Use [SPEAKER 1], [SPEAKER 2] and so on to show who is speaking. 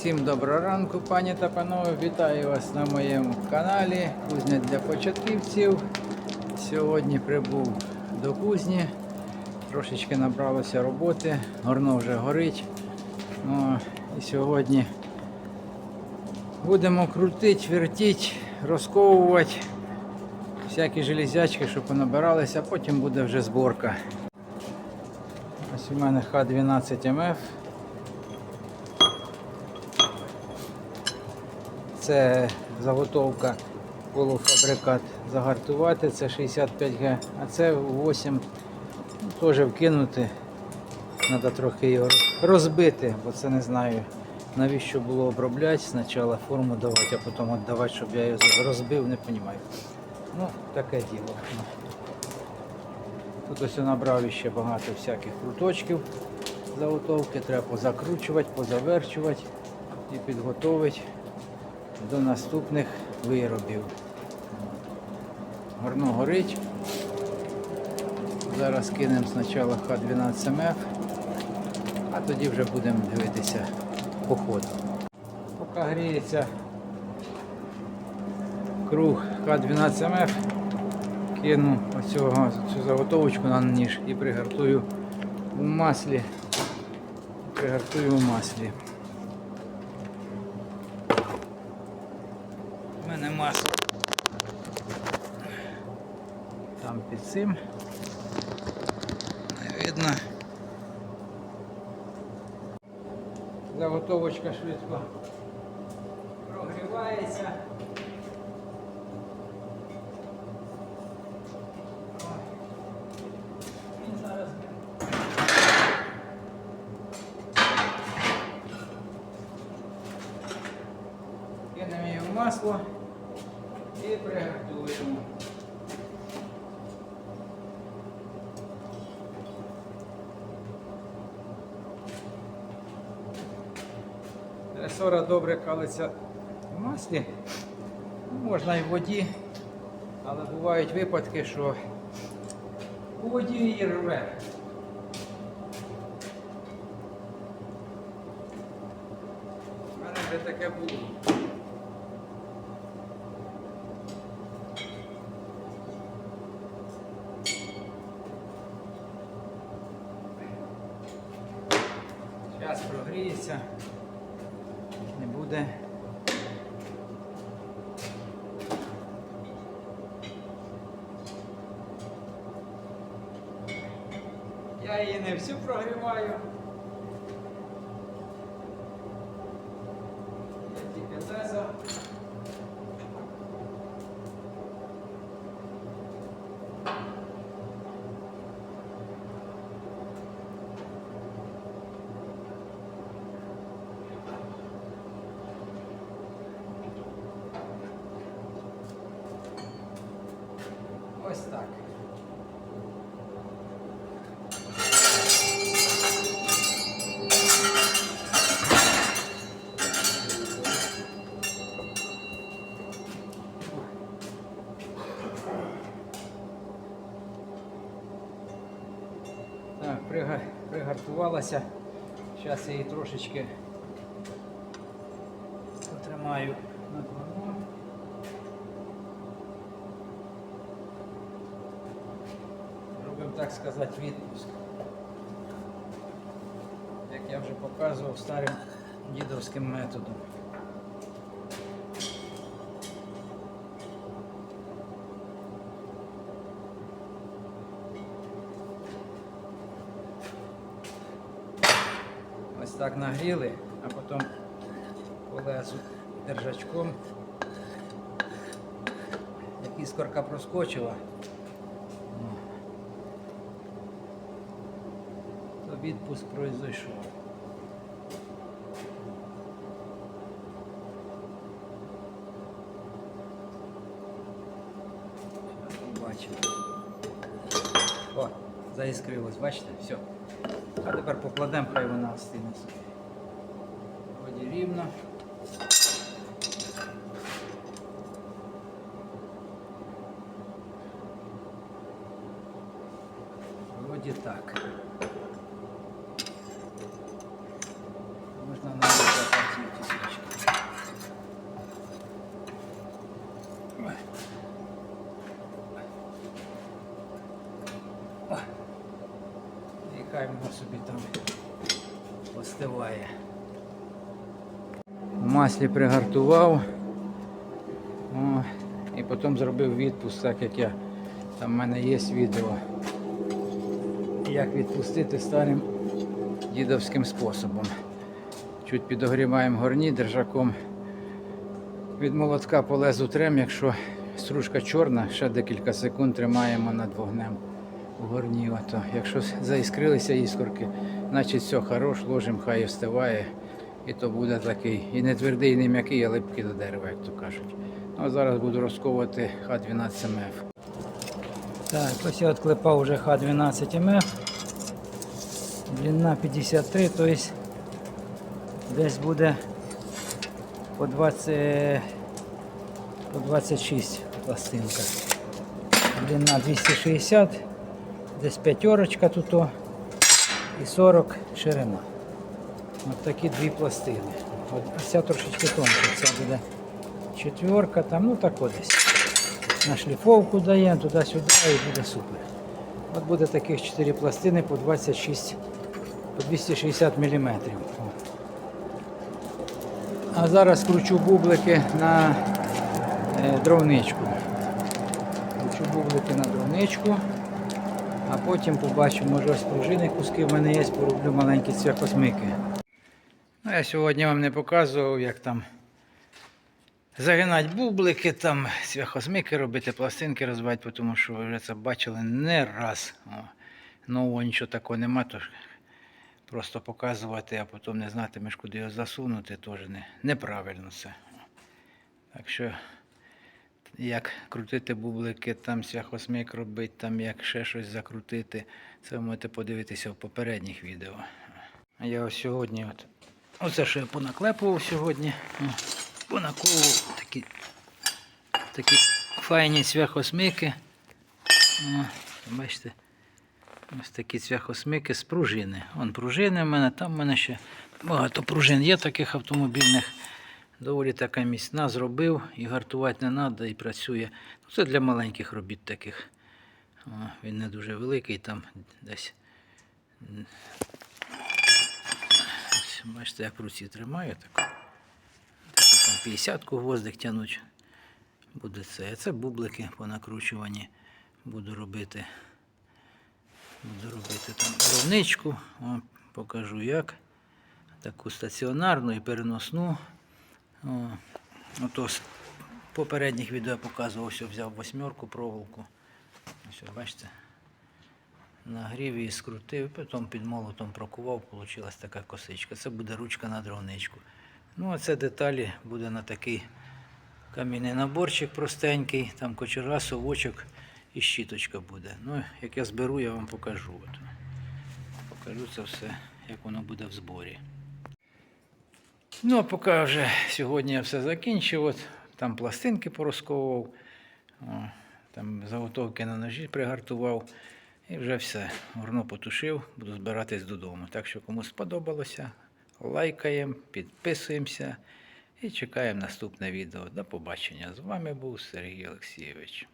[SPEAKER 1] Всім доброго ранку, пані та панове. Вітаю вас на моєму каналі Кузня для початківців. Сьогодні прибув до кузні. Трошечки набралося роботи, горно вже горить. Ну, і сьогодні будемо крутити, вертити, розковувати всякі железячки, щоб понабиралися, а потім буде вже зборка. Ось у мене Х12 МФ. Це заготовка полуфабрикат загартувати, це 65Г, а це 8 теж вкинути. Треба трохи його розбити, бо це не знаю навіщо було обробляти, спочатку форму давати, а потім віддавати, щоб я його розбив, не розумію. Ну, таке діло. Тут ось набрав ще багато всяких круточків заготовки, треба позакручувати, позаверчувати і підготовити до наступних виробів. Гарно горить. Зараз кинемо спочатку Х12МФ, а тоді вже будемо дивитися по ходу. Поки гріється круг Х12МФ, кину оцього, цю заготовочку на ніж і пригартую у маслі. Пригартую у маслі. цим. Не видно. Заготовочка швидко прогрівається. Він зараз кинемо її в масло і приготуємо. Ресора добре калиться в маслі, можна і в воді, але бувають випадки, що у воді її рве. У мене вже таке було. Зараз прогріється, не буде. Я її не всю прогріваю. Ось так. Так, прига- пригартувалася. Зараз я її трошечки потримаю над вогнем. Робимо, так сказати, відпуск. Як я вже показував старим дідовським методом. Ось так нагріли, а потім колесу держачком. Іскорка проскочила, відпуск пройшов. Побачимо. О, заіскрилось, бачите? Все. А тепер покладемо, хай вона остине. Вроді рівно. Вроді так. Хай воно собі там остиває. В маслі пригартував. О, і потім зробив відпуск, так як я. Там в мене є відео. Як відпустити старим дідовським способом. Чуть підогріваємо горні держаком. Від молотка по лезу трем, якщо стружка чорна, ще декілька секунд тримаємо над вогнем горні. Ото. Якщо заіскрилися іскорки, значить все хорош, ложимо, хай остиває. І то буде такий і не твердий, і не м'який, а липкий до дерева, як то кажуть. Ну, а зараз буду розковувати Х12МФ. Так, ось я відклепав вже Х12МФ. Длина 53, тобто десь буде по 20, по 26 пластинка. Длина 260, десь п'ятерочка тут і 40 ширина. Ось такі дві пластини. От ця трошечки тонша, ця буде четверка, там, ну так от десь. На шліфовку даємо туди-сюди і буде супер. От буде таких 4 пластини по 26, по 260 мм. А зараз кручу бублики на е, дровничку. Кручу бублики на дровничку, а потім побачу, може ось пружини куски в мене є, пороблю маленькі цвяхосмики. Ну, я сьогодні вам не показував, як там загинати бублики, там цвяхосмики робити, пластинки розбивати, тому що ви вже це бачили не раз. Нового нічого такого нема, тож просто показувати, а потім не знатимеш, куди його засунути, теж не, неправильно це. Так що, як крутити бублики, там цвяхосмик робити, там як ще щось закрутити, це ви можете подивитися в попередніх відео. А я ось сьогодні, от, оце що я понаклепував сьогодні, понаковував такі, такі файні цвяхосмики. О, бачите, ось такі цвяхосмики з пружини. Вон пружини в мене, там в мене ще багато пружин є таких автомобільних. Доволі така міцна, зробив і гартувати не треба і працює. Ну, це для маленьких робіт таких. О, він не дуже великий, там десь. Ось, бачите, як в руці тримаю так. Там 50 гвоздик тянуть. Буде це. Це бублики по накручуванні буду робити. Буду робити там ровничку. О, покажу як. Таку стаціонарну і переносну. О, ото з попередніх відео я показував, що взяв восьмерку проволоку. Ось, бачите, нагрів її, скрутив, потім під молотом прокував, вийшла така косичка. Це буде ручка на дровничку. Ну, а це деталі буде на такий камінний наборчик простенький, там кочерга, совочок і щіточка буде. Ну, як я зберу, я вам покажу. От. Покажу це все, як воно буде в зборі. Ну, а поки вже сьогодні я все закінчив, от, там пластинки порозковував, о, там заготовки на ножі пригартував. І вже все. Горно потушив, буду збиратись додому. Так що кому сподобалося, лайкаємо, підписуємося і чекаємо наступне відео. До побачення. З вами був Сергій Олексійович.